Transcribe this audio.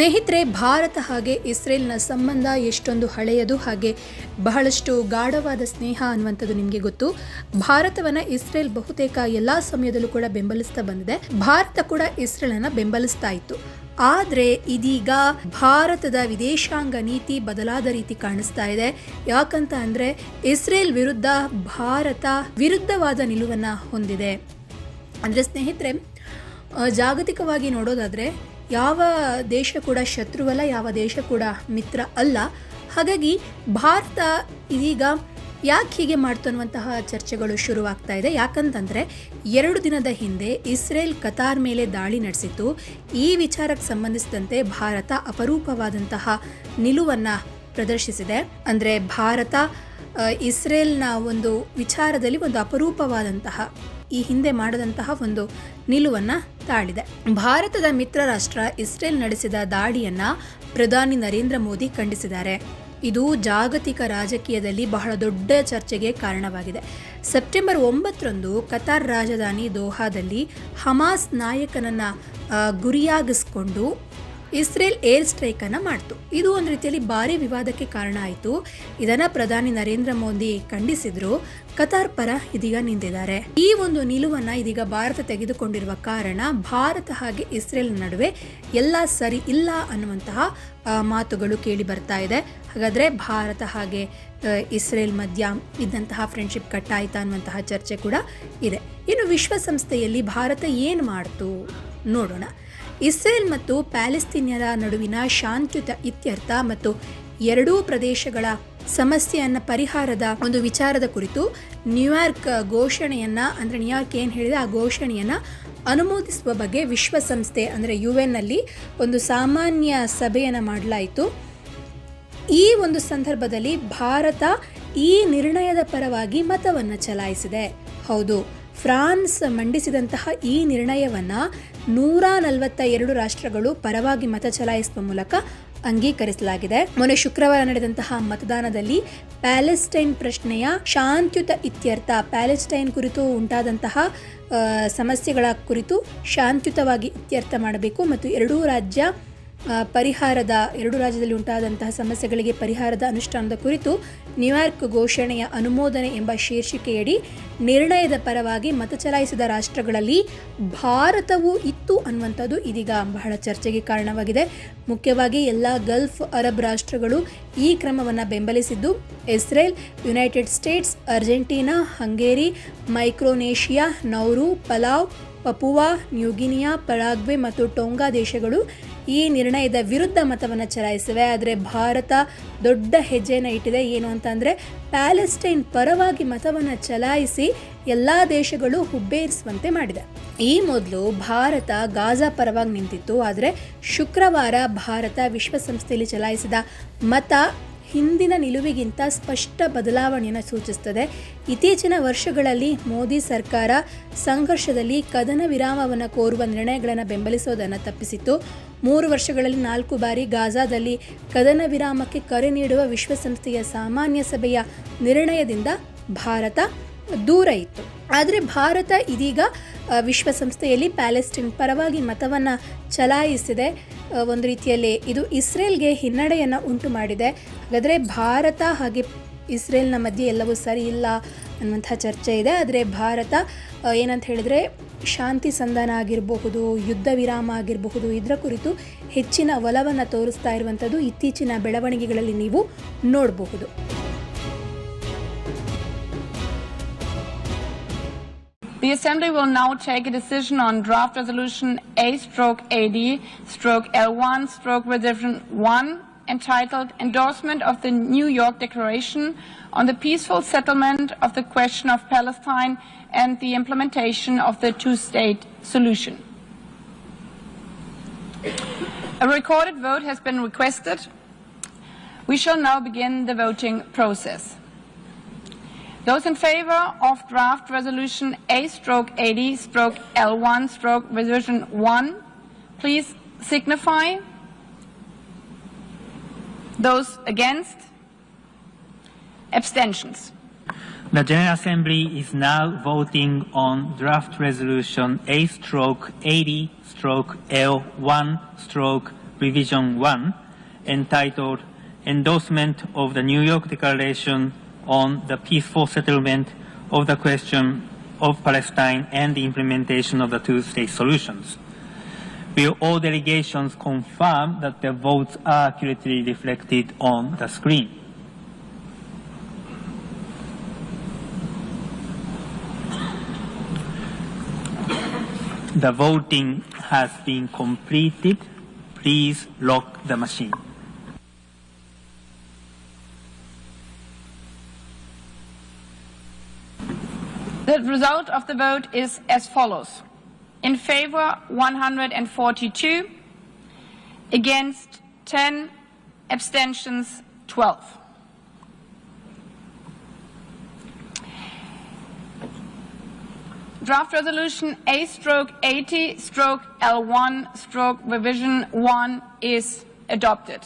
ಸ್ನೇಹಿತರೆ, ಭಾರತ ಹಾಗೆ ಇಸ್ರೇಲ್ನ ಸಂಬಂಧ ಎಷ್ಟೊಂದು ಹಳೆಯದು ಹಾಗೆ ಬಹಳಷ್ಟು ಗಾಢವಾದ ಸ್ನೇಹ ಅನ್ನುವಂಥದ್ದು ನಿಮಗೆ ಗೊತ್ತು. ಭಾರತವನ್ನ ಇಸ್ರೇಲ್ ಬಹುತೇಕ ಎಲ್ಲಾ ಸಮಯದಲ್ಲೂ ಕೂಡ ಬೆಂಬಲಿಸ್ತಾ ಬಂದಿದೆ. ಭಾರತ ಕೂಡ ಇಸ್ರೇಲನ್ನು ಬೆಂಬಲಿಸ್ತಾ ಇತ್ತು. ಆದರೆ ಇದೀಗ ಭಾರತದ ವಿದೇಶಾಂಗ ನೀತಿ ಬದಲಾದ ರೀತಿ ಕಾಣಿಸ್ತಾ ಇದೆ. ಯಾಕಂತ ಅಂದ್ರೆ ಇಸ್ರೇಲ್ ವಿರುದ್ಧ ಭಾರತ ವಿರುದ್ಧವಾದ ನಿಲುವನ್ನ ಹೊಂದಿದೆ. ಅಂದರೆ ಸ್ನೇಹಿತರೆ ಜಾಗತಿಕವಾಗಿ ನೋಡೋದಾದರೆ ಯಾವ ದೇಶ ಕೂಡ ಶತ್ರುವಲ್ಲ, ಯಾವ ದೇಶ ಕೂಡ ಮಿತ್ರ ಅಲ್ಲ. ಹಾಗಾಗಿ ಭಾರತ ಇದೀಗ ಯಾಕೆ ಹೀಗೆ ಮಾಡ್ತು ಅನ್ನುವಂತಹ ಚರ್ಚೆಗಳು ಶುರುವಾಗ್ತಾ ಇದೆ. ಯಾಕಂತಂದರೆ ಎರಡು ದಿನದ ಹಿಂದೆ ಇಸ್ರೇಲ್ ಕತಾರ್ ಮೇಲೆ ದಾಳಿ ನಡೆಸಿತ್ತು. ಈ ವಿಚಾರಕ್ಕೆ ಸಂಬಂಧಿಸಿದಂತೆ ಭಾರತ ಅಪರೂಪವಾದಂತಹ ನಿಲುವನ್ನು ಪ್ರದರ್ಶಿಸಿದೆ. ಅಂದರೆ ಭಾರತ ಇಸ್ರೇಲ್ನ ಒಂದು ವಿಚಾರದಲ್ಲಿ ಒಂದು ಅಪರೂಪವಾದಂತಹ ಈ ಹಿಂದೆ ಮಾಡದಂತಹ ಒಂದು ನಿಲುವನ್ನು ತಾಳಿದೆ. ಭಾರತದ ಮಿತ್ರ ರಾಷ್ಟ್ರ ಇಸ್ರೇಲ್ ನಡೆಸಿದ ದಾಳಿಯನ್ನು ಪ್ರಧಾನಿ ನರೇಂದ್ರ ಮೋದಿ ಖಂಡಿಸಿದ್ದಾರೆ. ಇದು ಜಾಗತಿಕ ರಾಜಕೀಯದಲ್ಲಿ ಬಹಳ ದೊಡ್ಡ ಚರ್ಚೆಗೆ ಕಾರಣವಾಗಿದೆ. ಸೆಪ್ಟೆಂಬರ್ ಒಂಬತ್ತರಂದು ಕತಾರ್ ರಾಜಧಾನಿ ದೋಹಾದಲ್ಲಿ ಹಮಾಸ್ ನಾಯಕನನ್ನ ಗುರಿಯಾಗಿಸಿಕೊಂಡು ಇಸ್ರೇಲ್ ಏರ್ ಸ್ಟ್ರೈಕ್ ಅನ್ನ ಮಾಡ್ತು. ಇದು ಒಂದು ರೀತಿಯಲ್ಲಿ ಭಾರಿ ವಿವಾದಕ್ಕೆ ಕಾರಣ ಆಯಿತು. ಇದನ್ನ ಪ್ರಧಾನಿ ನರೇಂದ್ರ ಮೋದಿ ಖಂಡಿಸಿದ್ರು. ಕತಾರ್ ಪರ ಇದೀಗ ನಿಂತಿದ್ದಾರೆ. ಈ ಒಂದು ನಿಲುವನ್ನ ಇದೀಗ ಭಾರತ ತೆಗೆದುಕೊಂಡಿರುವ ಕಾರಣ ಭಾರತ ಹಾಗೆ ಇಸ್ರೇಲ್ ನಡುವೆ ಎಲ್ಲ ಸರಿ ಇಲ್ಲ ಅನ್ನುವಂತಹ ಮಾತುಗಳು ಕೇಳಿ ಬರ್ತಾ ಇದೆ. ಹಾಗಾದ್ರೆ ಭಾರತ ಹಾಗೆ ಇಸ್ರೇಲ್ ಮಧ್ಯ ಇದ್ದಂತಹ ಫ್ರೆಂಡ್ಶಿಪ್ ಕಟ್ಟಾಯ್ತಾ ಅನ್ನುವಂತಹ ಚರ್ಚೆ ಕೂಡ ಇದೆ. ಇನ್ನು ವಿಶ್ವಸಂಸ್ಥೆಯಲ್ಲಿ ಭಾರತ ಏನು ಮಾಡ್ತು? ನೋಡೋಣ. ಇಸ್ರೇಲ್ ಮತ್ತು ಪ್ಯಾಲೆಸ್ತೀನ್ಯರ ನಡುವಿನ ಶಾಂತಿಯುತ ಇತ್ಯರ್ಥ ಮತ್ತು ಎರಡೂ ಪ್ರದೇಶಗಳ ಸಮಸ್ಯೆಯನ್ನು ಪರಿಹಾರದ ಒಂದು ವಿಚಾರದ ಕುರಿತು ನ್ಯೂಯಾರ್ಕ್ ಘೋಷಣೆಯನ್ನು, ಅಂದರೆ ನ್ಯೂಯಾರ್ಕ್ ಏನು ಹೇಳಿದೆ? ಆ ಘೋಷಣೆಯನ್ನು ಅನುಮೋದಿಸುವ ಬಗ್ಗೆ ವಿಶ್ವಸಂಸ್ಥೆ, ಅಂದರೆ ಯು ಎನ್ನಲ್ಲಿ ಒಂದು ಸಾಮಾನ್ಯ ಸಭೆಯನ್ನು ಮಾಡಲಾಯಿತು. ಈ ಒಂದು ಸಂದರ್ಭದಲ್ಲಿ ಭಾರತ ಈ ನಿರ್ಣಯದ ಪರವಾಗಿ ಮತವನ್ನು ಚಲಾಯಿಸಿದೆ. ಹೌದು, ಫ್ರಾನ್ಸ್ ಮಂಡಿಸಿದಂತಹ ಈ ನಿರ್ಣಯವನ್ನ ನೂರ ನಲವತ್ತ ಎರಡು ರಾಷ್ಟ್ರಗಳು ಪರವಾಗಿ ಮತ ಚಲಾಯಿಸುವ ಮೂಲಕ ಅಂಗೀಕರಿಸಲಾಗಿದೆ. ಮೊನ್ನೆ ಶುಕ್ರವಾರ ನಡೆದಂತಹ ಮತದಾನದಲ್ಲಿ ಪ್ಯಾಲೆಸ್ಟೈನ್ ಪ್ರಶ್ನೆಯ ಶಾಂತಿಯುತ ಇತ್ಯರ್ಥ, ಪ್ಯಾಲೆಸ್ಟೈನ್ ಕುರಿತು ಉಂಟಾದಂತಹ ಸಮಸ್ಯೆಗಳ ಕುರಿತು ಶಾಂತಿಯುತವಾಗಿ ಇತ್ಯರ್ಥ ಮಾಡಬೇಕು ಮತ್ತು ಎರಡೂ ರಾಜ್ಯ ಪರಿಹಾರದ ಎರಡು ರಾಜ್ಯದಲ್ಲಿ ಉಂಟಾದಂತಹ ಸಮಸ್ಯೆಗಳಿಗೆ ಪರಿಹಾರದ ಅನುಷ್ಠಾನದ ಕುರಿತು ನ್ಯೂಯಾರ್ಕ್ ಘೋಷಣೆಯ ಅನುಮೋದನೆ ಎಂಬ ಶೀರ್ಷಿಕೆಯಡಿ ನಿರ್ಣಯದ ಪರವಾಗಿ ಮತ ಚಲಾಯಿಸಿದ ರಾಷ್ಟ್ರಗಳಲ್ಲಿ ಭಾರತವೂ ಇತ್ತು ಅನ್ನುವಂಥದ್ದು ಇದೀಗ ಬಹಳ ಚರ್ಚೆಗೆ ಕಾರಣವಾಗಿದೆ. ಮುಖ್ಯವಾಗಿ ಎಲ್ಲ ಗಲ್ಫ್ ಅರಬ್ ರಾಷ್ಟ್ರಗಳು ಈ ಕ್ರಮವನ್ನು ಬೆಂಬಲಿಸಿದ್ದು, Israel United States Argentina, Hungary, Micronesia, Nauru, Palau, Papua New Guinea Paraguay ಮತ್ತು ಟೊಂಗಾ ದೇಶಗಳು ಈ ನಿರ್ಣಯದ ವಿರುದ್ಧ ಮತವನ್ನು ಚಲಾಯಿಸಿವೆ. ಆದರೆ ಭಾರತ ದೊಡ್ಡ ಹೆಜ್ಜೆಯನ್ನು ಇಟ್ಟಿದೆ. ಏನು ಅಂತಂದರೆ ಪ್ಯಾಲೆಸ್ಟೈನ್ ಪರವಾಗಿ ಮತವನ್ನು ಚಲಾಯಿಸಿ ಎಲ್ಲ ದೇಶಗಳು ಹುಬ್ಬೇರಿಸುವಂತೆ ಮಾಡಿದೆ. ಈ ಮೊದಲು ಭಾರತ ಗಾಜಾ ಪರವಾಗಿ ನಿಂತಿತ್ತು. ಆದರೆ ಶುಕ್ರವಾರ ಭಾರತ ವಿಶ್ವಸಂಸ್ಥೆಯಲ್ಲಿ ಚಲಾಯಿಸಿದ ಮತ ಹಿಂದಿನ ನಿಲುವಿಗಿಂತ ಸ್ಪಷ್ಟ ಬದಲಾವಣೆಯನ್ನು ಸೂಚಿಸುತ್ತದೆ. ಇತ್ತೀಚಿನ ವರ್ಷಗಳಲ್ಲಿ ಮೋದಿ ಸರ್ಕಾರ ಸಂಘರ್ಷದಲ್ಲಿ ಕದನ ವಿರಾಮವನ್ನು ಕೋರುವ ನಿರ್ಣಯಗಳನ್ನು ಬೆಂಬಲಿಸೋದನ್ನು ತಪ್ಪಿಸಿತ್ತು. ಮೂರು ವರ್ಷಗಳಲ್ಲಿ ನಾಲ್ಕು ಬಾರಿ ಗಾಜಾದಲ್ಲಿ ಕದನ ವಿರಾಮಕ್ಕೆ ಕರೆ ನೀಡುವ ವಿಶ್ವಸಂಸ್ಥೆಯ ಸಾಮಾನ್ಯ ಸಭೆಯ ನಿರ್ಣಯದಿಂದ ಭಾರತ ದೂರ ಇತ್ತು. ಆದರೆ ಭಾರತ ಇದೀಗ ವಿಶ್ವಸಂಸ್ಥೆಯಲ್ಲಿ ಪ್ಯಾಲೆಸ್ಟೈನ್ ಪರವಾಗಿ ಮತವನ್ನು ಚಲಾಯಿಸಿದೆ. ಒಂದು ರೀತಿಯಲ್ಲಿ ಇದು ಇಸ್ರೇಲ್ಗೆ ಹಿನ್ನಡೆಯನ್ನು ಉಂಟು ಮಾಡಿದೆ ಹಾಗಾದರೆ ಭಾರತ ಹಾಗೆ ಇಸ್ರೇಲ್ನ ಮಧ್ಯೆ ಎಲ್ಲವೂ ಸರಿ ಇಲ್ಲ ಅನ್ನುವಂಥ ಚರ್ಚೆ ಇದೆ. ಆದರೆ ಭಾರತ ಏನಂತ ಹೇಳಿದರೆ ಶಾಂತಿ ಸಂಧಾನ ಆಗಿರಬಹುದು, ಯುದ್ಧ ವಿರಾಮ ಆಗಿರಬಹುದು, ಇದರ ಕುರಿತು ಹೆಚ್ಚಿನ ಒಲವನ್ನು ತೋರಿಸ್ತಾ ಇರುವಂಥದ್ದು ಇತ್ತೀಚಿನ ಬೆಳವಣಿಗೆಗಳಲ್ಲಿ ನೀವು ನೋಡಬಹುದು. The Assembly will now take a decision on draft resolution A stroke AD stroke L1 stroke revision 1 entitled Endorsement of the New York Declaration on the Peaceful Settlement of the Question of Palestine and the Implementation of the Two-State Solution. A recorded vote has been requested. We shall now begin the voting process. Those in favor of draft resolution A stroke 80 stroke L1 stroke resolution 1, please signify. Those against? Abstentions. The General Assembly is now voting on draft resolution A stroke 80 stroke L1 stroke Revision 1 entitled Endorsement of the New York Declaration on the Peaceful Settlement of the Question of Palestine and the Implementation of the Two-State Solutions. Will all delegations confirm that their votes are accurately reflected on the screen? The voting has been completed. Please lock the machine. The result of the vote is as follows. In favor, 142. Against, 10. Abstentions, 12. Draft resolution A stroke 80 stroke L1 stroke revision 1 is adopted.